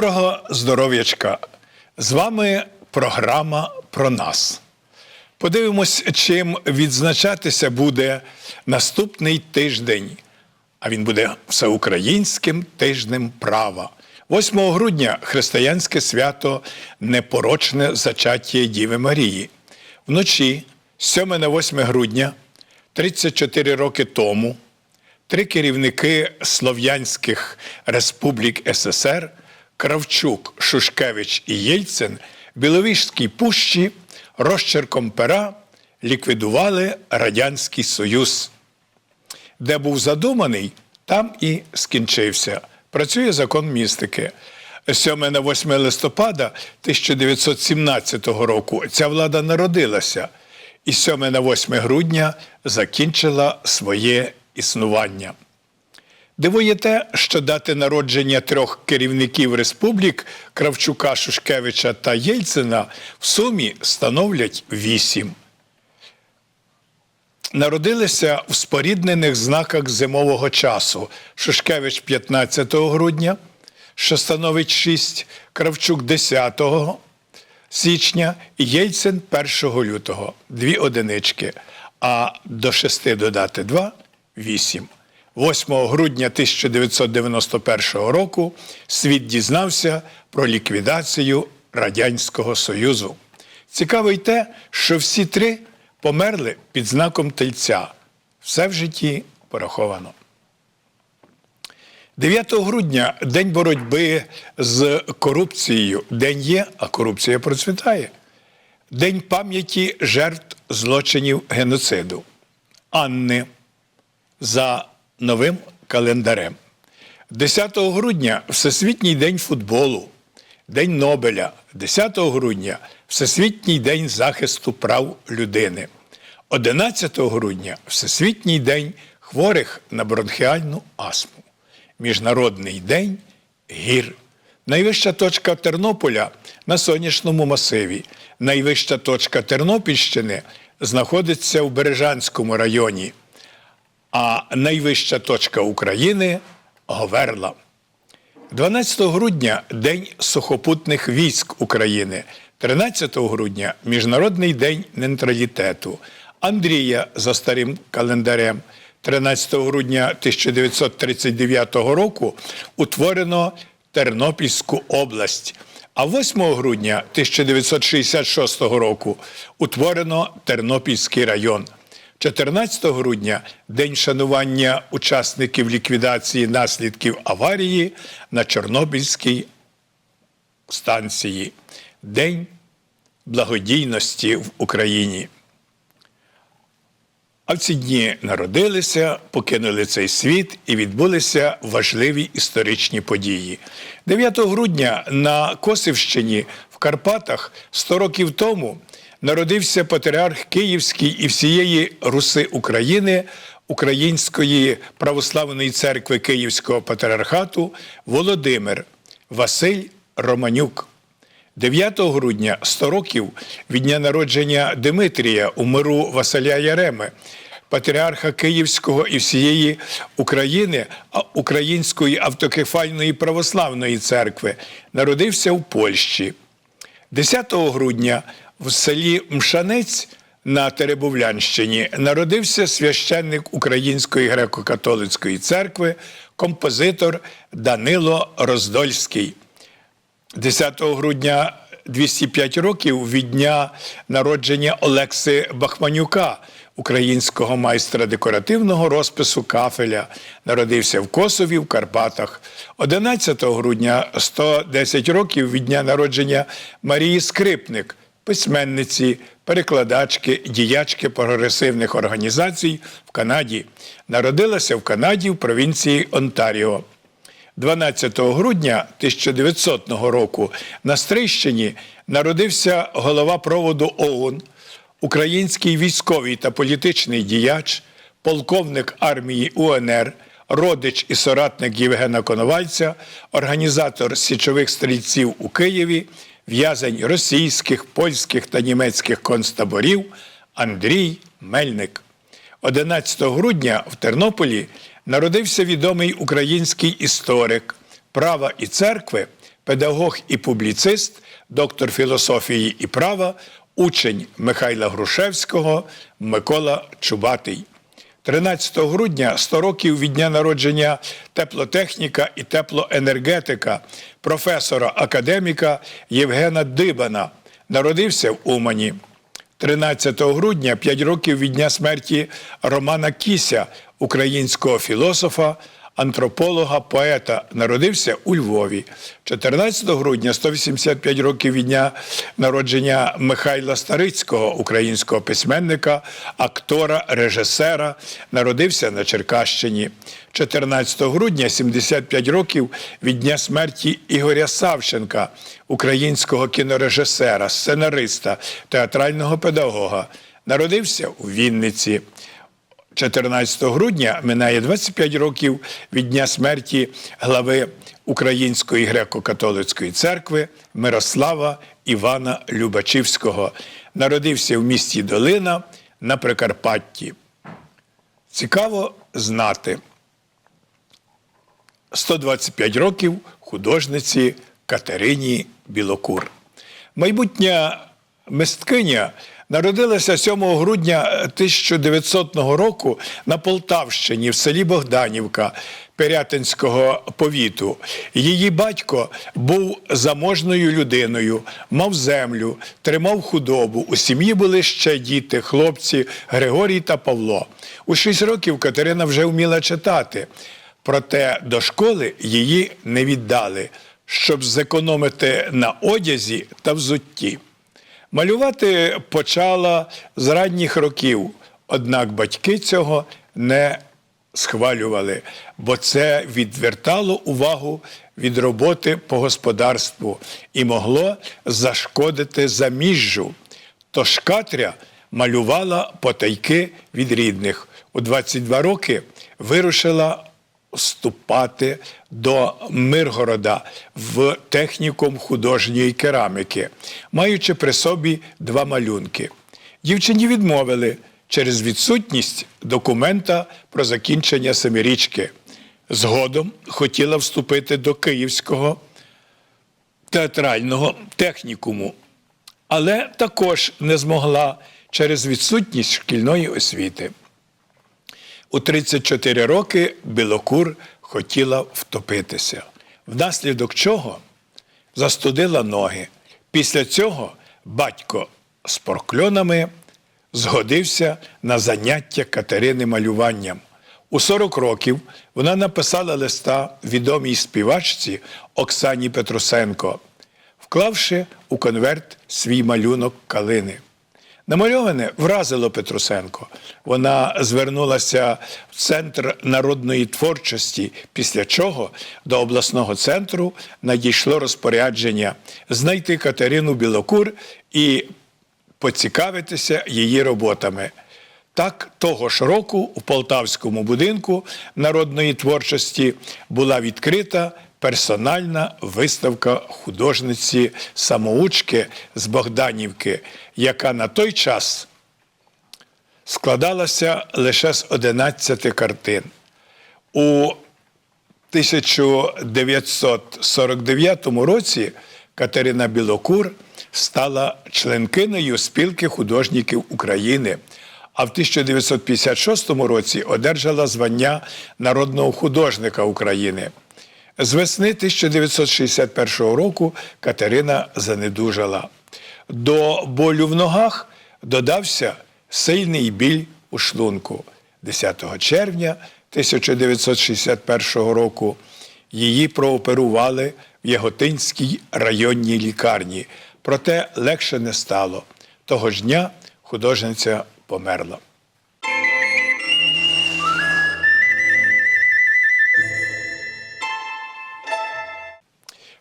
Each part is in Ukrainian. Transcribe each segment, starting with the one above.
Доброго здоров'ячка! З вами програма про нас. Подивимось, чим відзначатися буде наступний тиждень. А він буде всеукраїнським тижнем права. 8 грудня християнське свято Непорочне зачаття Діви Марії. Вночі, 7 на 8 грудня, 34 роки тому, три керівники Слов'янських республік СССР Кравчук, Шушкевич і Єльцин в Біловіжській пущі розчерком пера ліквідували Радянський Союз. Де був задуманий, там і скінчився. Працює закон містики. З 7 на 8 листопада 1917 року ця влада народилася і з 7 на 8 грудня закінчила своє існування. Дивує те, що дати народження трьох керівників республік Кравчука, Шушкевича та Єльцина в сумі становлять вісім. Народилися в споріднених знаках зимового часу. Шушкевич 15 грудня, що становить 6, Кравчук 10 січня і Єльцин 1 лютого. Дві одинички. А до 6 додати 2 – 8. 8 грудня 1991 року світ дізнався про ліквідацію Радянського Союзу. Цікаво й те, що всі три померли під знаком тельця. Все в житті пораховано. 9 грудня День боротьби з корупцією. День є, а корупція процвітає. День пам'яті жертв злочинів геноциду. Анни за новим календарем. 10 грудня Всесвітній день футболу, День Нобеля, 10 грудня Всесвітній день захисту прав людини. 11 грудня Всесвітній день хворих на бронхіальну астму. Міжнародний день гір. Найвища точка Тернополя на сонячному масиві. Найвища точка Тернопільщини знаходиться в Бережанському районі. А найвища точка України Говерла. 12 грудня День сухопутних військ України. 13 грудня Міжнародний день нейтралітету. Андрія за старим календарем. 13 грудня 1939 року утворено Тернопільську область. А 8 грудня 1966 року утворено Тернопільський район. 14 грудня день шанування учасників ліквідації наслідків аварії на Чорнобильській станції. День благодійності в Україні. А в ці дні народилися, покинули цей світ і відбулися важливі історичні події. 9 грудня на Косівщині в Карпатах 100 років тому народився патріарх Київський і всієї Руси України Української православної церкви Київського патріархату Володимир Василь Романюк. 9 грудня 100 років від дня народження Димитрія у миру Василя Яреми, патріарха Київського і всієї України, Української автокефальної православної церкви, народився в Польщі. 10 грудня в селі Мшанець на Теребовлянщині народився священник Української греко-католицької церкви, композитор Данило Роздольський. 10 грудня 205 років від дня народження Олекси Бахманюка, українського майстра декоративного розпису кафеля, народився в Косові в Карпатах. 11 грудня 110 років від дня народження Марії Скрипник, письменниці, перекладачки, діячки прогресивних організацій в Канаді. Народилася в Канаді в провінції Онтаріо. 12 грудня 1900 року на Стрийщині народився голова проводу ОУН, український військовий та політичний діяч, полковник армії УНР, родич і соратник Євгена Коновальця, організатор січових стрільців у Києві, в'язень російських, польських та німецьких концтаборів Андрій Мельник. 11 грудня в Тернополі народився відомий український історик права і церкви педагог і публіцист, доктор філософії і права, учень Михайла Грушевського Микола Чубатий. 13 грудня 100 років від дня народження теплотехніка і теплоенергетика професора академіка Євгена Дибана. Народився в Умані. 13 грудня 5 років від дня смерті Романа Кіся, українського філософа, антрополога, поета, народився у Львові. 14 грудня 185 років від дня народження Михайла Старицького, українського письменника, актора, режисера, народився на Черкащині. 14 грудня 75 років від дня смерті Ігоря Савченка, українського кінорежисера, сценариста, театрального педагога. Народився у Вінниці. 14 грудня минає 25 років від дня смерті глави Української греко-католицької церкви Мирослава Івана Любачівського. Народився в місті Долина на Прикарпатті. Цікаво знати. 125 років художниці Катерині Білокур. Майбутня мисткиня народилася 7 грудня 1900 року на Полтавщині в селі Богданівка Пирятинського повіту. Її батько був заможною людиною, мав землю, тримав худобу. У сім'ї були ще діти, хлопці Григорій та Павло. У 6 років Катерина вже вміла читати. Проте до школи її не віддали, щоб зекономити на одязі та взутті. Малювати почала з ранніх років, однак батьки цього не схвалювали, бо це відвертало увагу від роботи по господарству і могло зашкодити заміжжу. Тож Катря малювала потайки від рідних. У 22 роки вирушила вступати до Миргорода в технікум художньої кераміки, маючи при собі два малюнки. Дівчині відмовили через відсутність документа про закінчення семирічки. Згодом хотіла вступити до Київського театрального технікуму, але також не змогла через відсутність шкільної освіти. У 34 роки Білокур хотіла втопитися, внаслідок чого застудила ноги. Після цього батько з прокльонами згодився на заняття Катерини малюванням. У 40 років вона написала листа відомій співачці Оксані Петрусенко, вклавши у конверт свій малюнок калини. Намальоване вразило Петрусенко. Вона звернулася в центр народної творчості, після чого до обласного центру надійшло розпорядження знайти Катерину Білокур і поцікавитися її роботами. Так, того ж року у Полтавському будинку народної творчості була відкрита персональна виставка художниці самоучки з Богданівки, яка на той час складалася лише з 11 картин. У 1949 році Катерина Білокур стала членкинею спілки художників України, а в 1956 році одержала звання народного художника України. З весни 1961 року Катерина занедужала. До болю в ногах додався сильний біль у шлунку. 10 червня 1961 року її прооперували в Яготинській районній лікарні, проте легше не стало. Того ж дня художниця померла.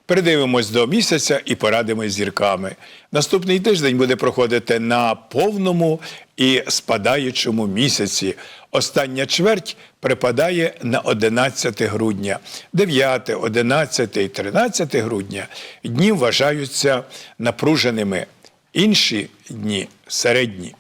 Передивимось до місяця і порадимось зірками. Наступний тиждень буде проходити на повному і спадаючому місяці. Остання чверть припадає на 11 грудня. 9, 11 і 13 грудня дні вважаються напруженими. Інші дні середні.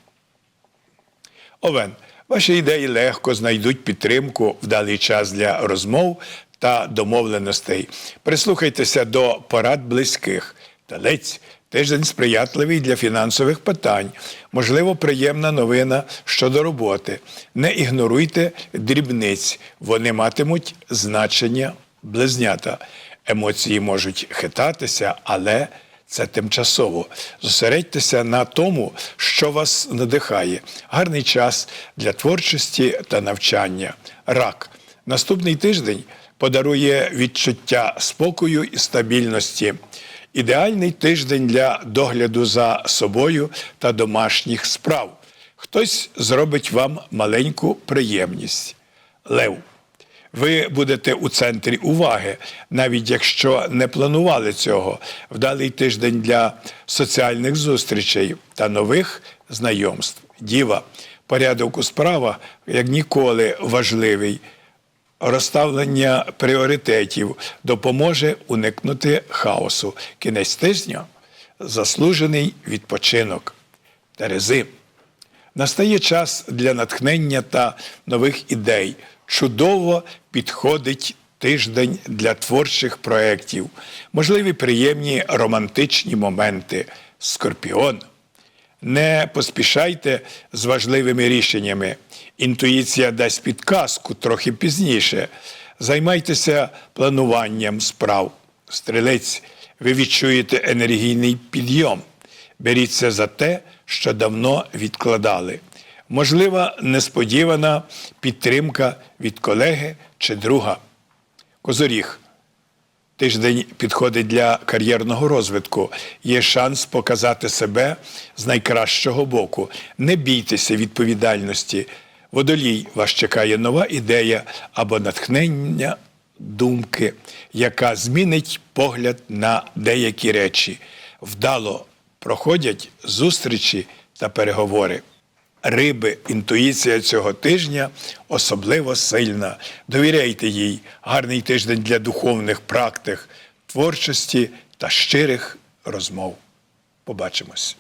Овен, ваші ідеї легко знайдуть підтримку в даний час для розмов та домовленостей. Прислухайтеся до порад близьких. Телець тиждень сприятливий для фінансових питань. Можливо, приємна новина щодо роботи. Не ігноруйте дрібниць, вони матимуть значення близнята. Емоції можуть хитатися, але це тимчасово. Зосередьтеся на тому, що вас надихає. Гарний час для творчості та навчання. Рак. Наступний тиждень подарує відчуття спокою і стабільності. Ідеальний тиждень для догляду за собою та домашніх справ. Хтось зробить вам маленьку приємність. Лев. Ви будете у центрі уваги, навіть якщо не планували цього. Вдалий тиждень для соціальних зустрічей та нових знайомств. Діва, порядок у справах як ніколи важливий. Розставлення пріоритетів допоможе уникнути хаосу. Кінець тижня заслужений відпочинок. Терези. Настає час для натхнення та нових ідей. Чудово підходить тиждень для творчих проєктів, можливі приємні романтичні моменти. Скорпіон. Не поспішайте з важливими рішеннями. Інтуїція дасть підказку трохи пізніше. Займайтеся плануванням справ. Стрілець, ви відчуєте енергійний підйом. Беріться за те, що давно відкладали. Можлива несподівана підтримка від колеги чи друга. Козоріг. Тиждень підходить для кар'єрного розвитку. Є шанс показати себе з найкращого боку. Не бійтеся відповідальності. Водолій вас чекає нова ідея або натхнення думки, яка змінить погляд на деякі речі. Вдало проходять зустрічі та переговори. Риби, інтуїція цього тижня особливо сильна. Довіряйте їй. Гарний тиждень для духовних практик, творчості та щирих розмов. Побачимось.